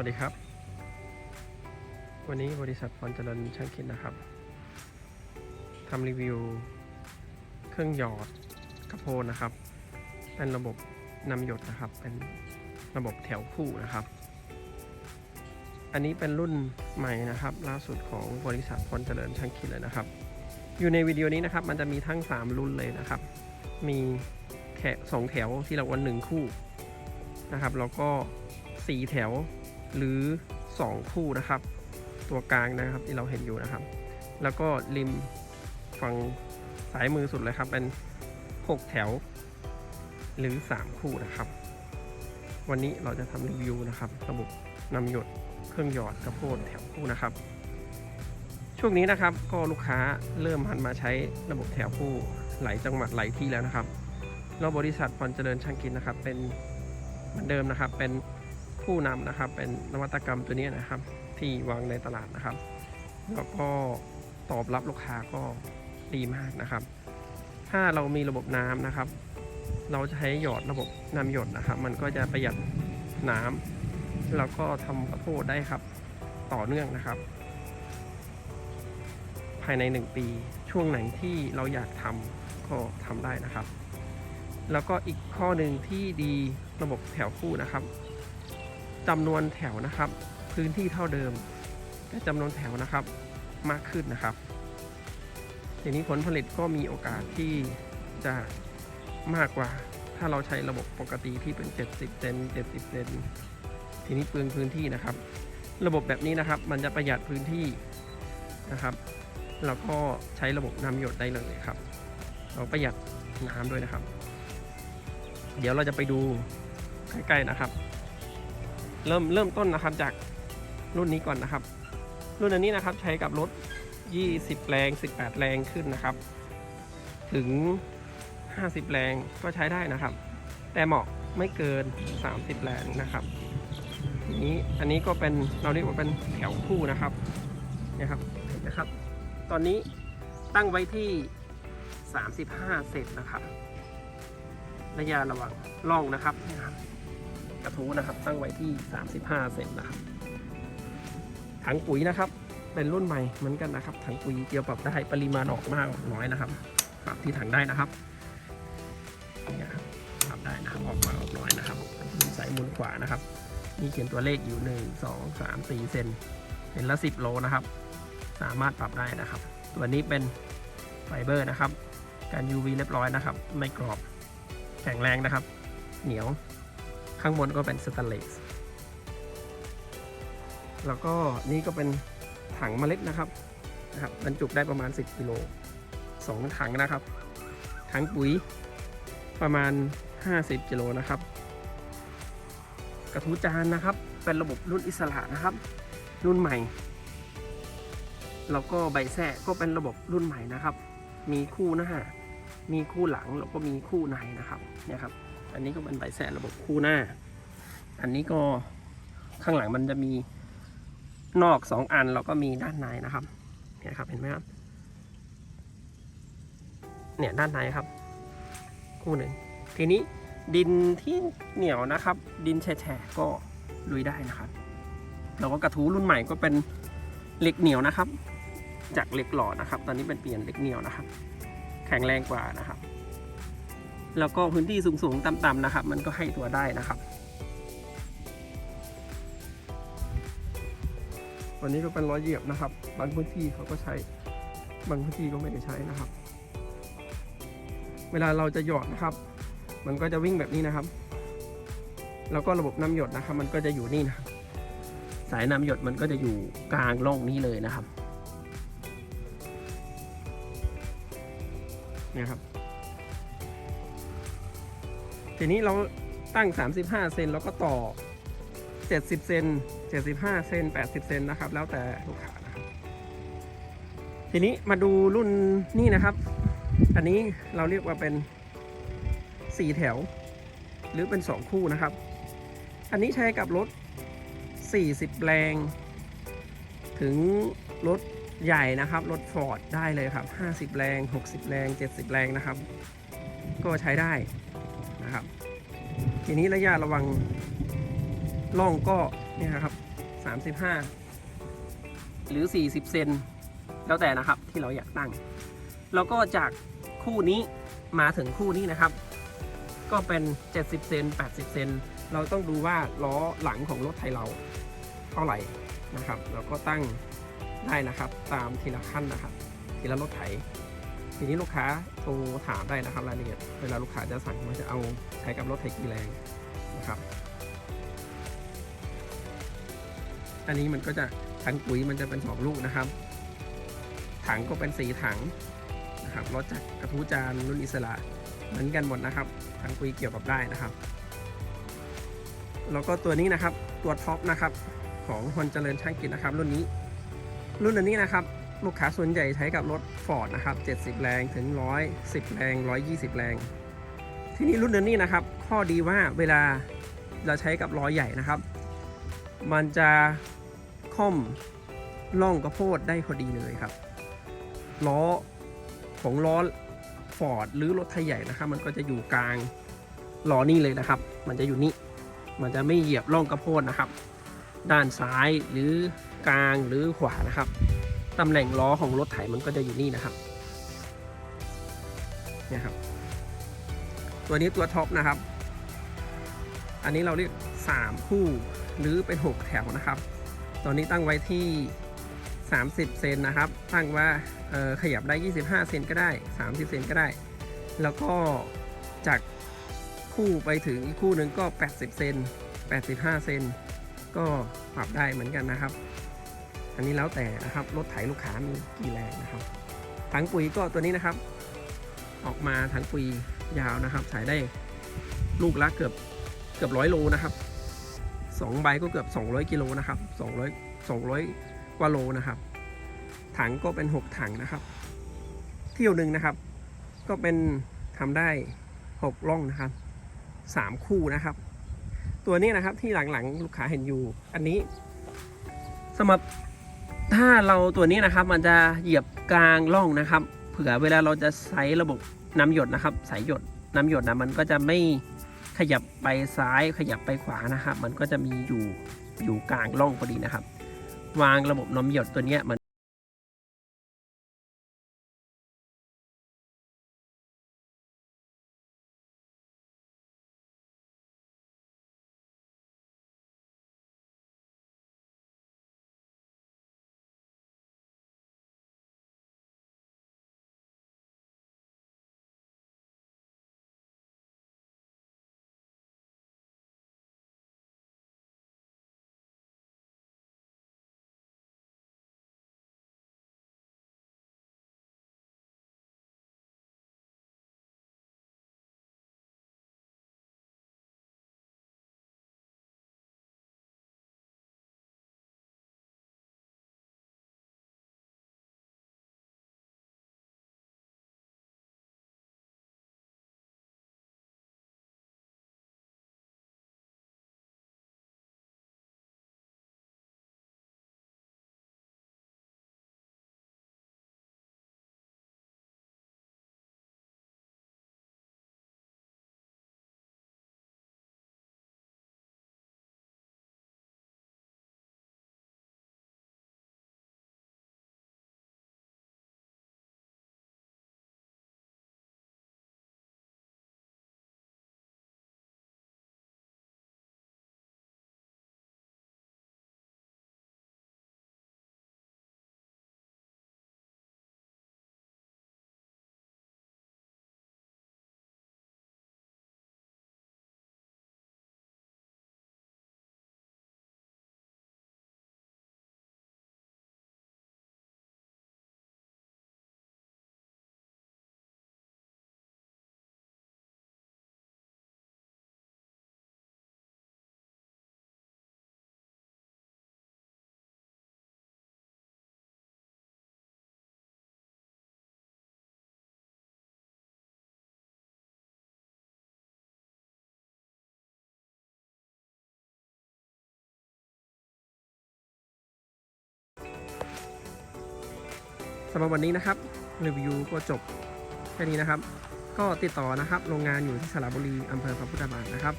วัสดีครับ วันนี้บริษัทพรเจริญช่างคิดนะครับทำรีวิว เครื่องหยอดกระโพนนะครับ เป็นระบบนำหยดนะครับ เป็นระบบแถวคู่นะครับ อันนี้เป็นรุ่นใหม่นะครับ ล่าสุดของบริษัทพรเจริญช่างคิดเลยนะครับ อยู่ในวิดีโอนี้นะครับ มันจะมีทั้ง 3 รุ่นเลยนะครับ มีแถวสองแถวที่เราวันหนึ่งคู่นะครับ แล้วก็4แถว หรือ 2 คู่นะครับ ตัวกลางนะครับที่เราเห็นอยู่นะครับ แล้วก็ริมฝั่งสายมือสุดเลยครับ เป็น 6 แถว หรือ 3 คู่นะครับ วันนี้เราจะทำรีวิวนะครับ ระบบนำหยดเครื่องหยอดกระโพดแถวคู่นะครับ ช่วงนี้นะครับก็ลูกค้าเริ่มหันมาใช้ระบบแถวคู่หลายจังหวัดหลายที่แล้วนะครับเราบริษัทพรเจริญช่างกินนะครับ เป็นเหมือนเดิมนะครับเป็น ผู้นำนะครับ เป็นนวัตกรรมตัวนี้นะครับ ที่วางในตลาดนะครับ แล้วก็ตอบรับลูกค้าก็ดีมากนะครับ ถ้าเรามีระบบน้ำนะครับ เราจะใช้หยอดระบบน้ำหยดนะครับ มันก็จะประหยัดน้ำแล้วก็ทำกระโพดได้ครับ ต่อเนื่องนะครับ ภายใน 1 ปี ช่วงไหนที่เราอยากทำก็ทำได้นะครับ แล้วก็อีกข้อหนึ่งที่ดีระบบแถวคู่นะครับ จำนวนแถวนะครับ พื้นที่เท่าเดิม แต่จำนวนแถวนะครับมากขึ้นนะครับ ทีนี้ผลผลิตก็มีโอกาสที่จะมากกว่า ถ้าเราใช้ระบบปกติที่เป็น 70 เซน70 เซนทีนี้เปลืองพื้นที่นะครับ ระบบแบบนี้นะครับ มันจะประหยัดพื้นที่นะครับแล้วก็ใช้ระบบน้ำหยดได้เลยครับ เราประหยัดน้ำด้วยนะครับ เดี๋ยวเราจะไปดูใกล้ๆนะครับ เริ่มเริ่มต้นนะครับจากรุ่นนี้ก่อนนะครับ รุ่นอันนี้นะครับใช้กับรถ 20 แรง 18 แรงขึ้นนะครับ ถึง 50 แรงก็ใช้ได้นะครับ แต่เหมาะไม่เกิน 30 แรงนะครับทีนี้อันนี้ก็เป็นเราเรียกว่าเป็นแถวคู่นะครับนี่ครับเห็นไหมครับ ตอนนี้ตั้งไว้ที่ 35 เซนนะครับ ระยะระหว่างล่องนะครับนี่ยครับ ระทู้นะครับ ตั้งไว้ที่ 35 เซนนะครับถังปุ๋ยนะครับ เป็นรุ่นใหม่เหมือนกันนะครับ ถังปุ๋ยเกี่ยวปรับได้ปริมาณออกมากน้อยนะครับปรับที่ถังได้นะครับนี่ครับปรับได้นะครับออกมาออกน้อยนะครับหมุนซ้ายมุนขวานะครับ มีเขียนตัวเลขอยู่ 1 2 3 4 เซนเห็นละ 10 โลนะครับ สามารถปรับได้นะครับ ตัวนี้เป็นไฟเบอร์นะครับ การ UV เรียบร้อยนะครับ ไม่กรอบ แข็งแรงนะครับ เหนียว ข้างบนก็เป็นสแตนเลส แล้วก็นี่ก็เป็นถังเมล็ดนะครับนะครับบรรจุได้ประมาณ 10กิโลสองถังนะครับ ถังปุ๋ยประมาณ 50กิโลนะครับ กระทู้จานนะครับ เป็นระบบรุ่นอิสระนะครับ รุ่นใหม่ แล้วก็ใบแท้ก็เป็นระบบรุ่นใหม่นะครับ มีคู่หน้า มีคู่หลังแล้วก็มีคู่ในนะครับเนี่ยครับ อันนี้ก็เป็นใบแท้ระบบคู่หน้า อันนี้ก็ข้างหลังมันจะมีนอกสองอันแล้วก็มีด้านในนะครับ เนี่ยครับเห็นไหมครับ เนี่ยด้านในครับ คู่หนึ่ง ทีนี้ดินที่เหนียวนะครับ ดินแฉะก็ลุยได้นะครับแล้วก็กระทู้รุ่นใหม่ก็เป็นเหล็กเหนียวนะครับ จากเหล็กหล่อนะครับ ตอนนี้เป็นเปลี่ยนเหล็กเหนียวนะครับ แข็งแรงกว่านะครับ แล้วก็พื้นที่สูงๆต่ำๆนะครับ มันก็ให้ตัวได้นะครับ วันนี้ก็เป็นร้อยเหยียบนะครับ บางพื้นที่เขาก็ใช้ บางพื้นที่ก็ไม่ได้ใช้นะครับ เวลาเราจะหยอดนะครับ มันก็จะวิ่งแบบนี้นะครับ แล้วก็ระบบน้ำหยดนะครับ มันก็จะอยู่นี่นะครับ สายน้ำหยดมันก็จะอยู่กลางร่องนี้เลยนะครับเนี่ยครับ ทีนี้เราตั้ง 35 เซนแล้วก็ต่อ 70 เซน75 เซน80 เซนนะครับ แล้วแต่ลูกค้านะครับทีนี้มาดูรุ่นนี่นะครับ อันนี้เราเรียกว่าเป็น 4 แถว หรือเป็น 2 คู่นะครับ อันนี้ใช้กับรถ 40 แรง ถึงรถใหญ่นะครับ รถฟอร์ดได้เลยครับ 50 แรง 60 แรง 70 แรงนะครับ ก็ใช้ได้ นะครับ ทีนี้ระยะระวังล่องก็เนี่ยครับ 35 หรือ 40 เซนแล้วแต่นะครับที่เราอยากตั้ง แล้วก็จากคู่นี้มาถึงคู่นี้นะครับ ก็เป็น 70 เซน80 เซนเราต้องดูว่าล้อหลังของรถไทยเราเท่าไหร่นะครับ เราก็ตั้งได้นะครับตามทีละขั้นนะครับ ทีละรถไถ ทีนี้ลูกค้าโทรถามได้นะครับรายละเอียดเวลาลูกค้าจะสั่งว่าจะเอาใช้กับรถไถกี่แรงนะครับอันนี้มันก็จะถังปุ๋ยมันจะเป็นสองลูกนะครับ ถังก็เป็นสีถังนะครับรถจากกระทู้จานรุ่นอิสระเหมือนกันหมดนะครับ ถังปุ๋ยเกี่ยวกับได้นะครับ แล้วก็ตัวนี้นะครับตัวท็อปนะครับของคนเจริญช่างกิจนะครับ รุ่นนี้ รุ่นอันนี้นะครับ ลูกค้าส่วนใหญ่ใช้กับรถ Ford นะครับ 70 แรงถึง 110 แรง 120 แรง ที่นี่รุ่นนี้นะครับ ข้อดีว่าเวลาเราใช้กับล้อใหญ่นะครับ มันจะค่อมล่องกระโพดได้พอดีเลยครับ ล้อของล้อ Ford หรือรถไทยใหญ่นะครับ มันก็จะอยู่กลางล้อนี่เลยนะครับ มันจะอยู่นี่ มันจะไม่เหยียบล่องกระโพดนะครับ ด้านซ้ายหรือกลางหรือขวานะครับ ตำแหน่งล้อของรถไถมันก็จะอยู่นี่นะครับเนี่ยครับ ตัวนี้ตัวท็อปนะครับ อันนี้เราเรียก 3 คู่หรือเป็น 6 แถวนะครับ ตอนนี้ตั้งไว้ที่ 30 เซนนะครับ ตั้งว่าขยับได้ 25 เซนก็ได้ 30 เซนก็ได้ แล้วก็จากคู่ไปถึงอีกคู่หนึ่งก็ 80 เซน85 เซนก็ปรับได้เหมือนกันนะครับ อันนี้แล้วแต่นะครับรถไถลูกค้ามีกี่แรงนะครับถังปุ๋ยก็ตัวนี้นะครับ ออกมาถังปุ๋ยยาวนะครับใส่ได้ลูกละเกือบเกือบร้อยโลนะครับสองใบก็เกือบ 200 กิโลนะครับ200 200 กว่าโลนะครับ ถังก็เป็น 6 ถังนะครับ เที่ยวหนึ่งนะครับ ก็เป็นทำได้ 6 ล่องนะครับ 3 คู่นะครับ ตัวนี้นะครับที่หลังๆ ลูกค้าเห็นอยู่ อันนี้สำหรับ ถ้าเราตัวนี้นะครับมันจะเหยียบกลางร่องนะครับ เผื่อเวลาเราจะใช้ระบบน้ำหยดนะครับสายหยดน้ำหยดนะมันก็จะไม่ขยับไปซ้ายขยับไปขวานะครับมันก็จะมีอยู่อยู่กลางร่องพอดีนะครับ วางระบบน้ำหยดตัวนี้มัน สำหรับวันนี้นะครับรีวิวก็จบแค่นี้นะครับ ก็ติดต่อนะครับ โรงงานอยู่ที่สระบุรีอำเภอพระพุทธบาทนะครับ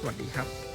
สวัสดีครับ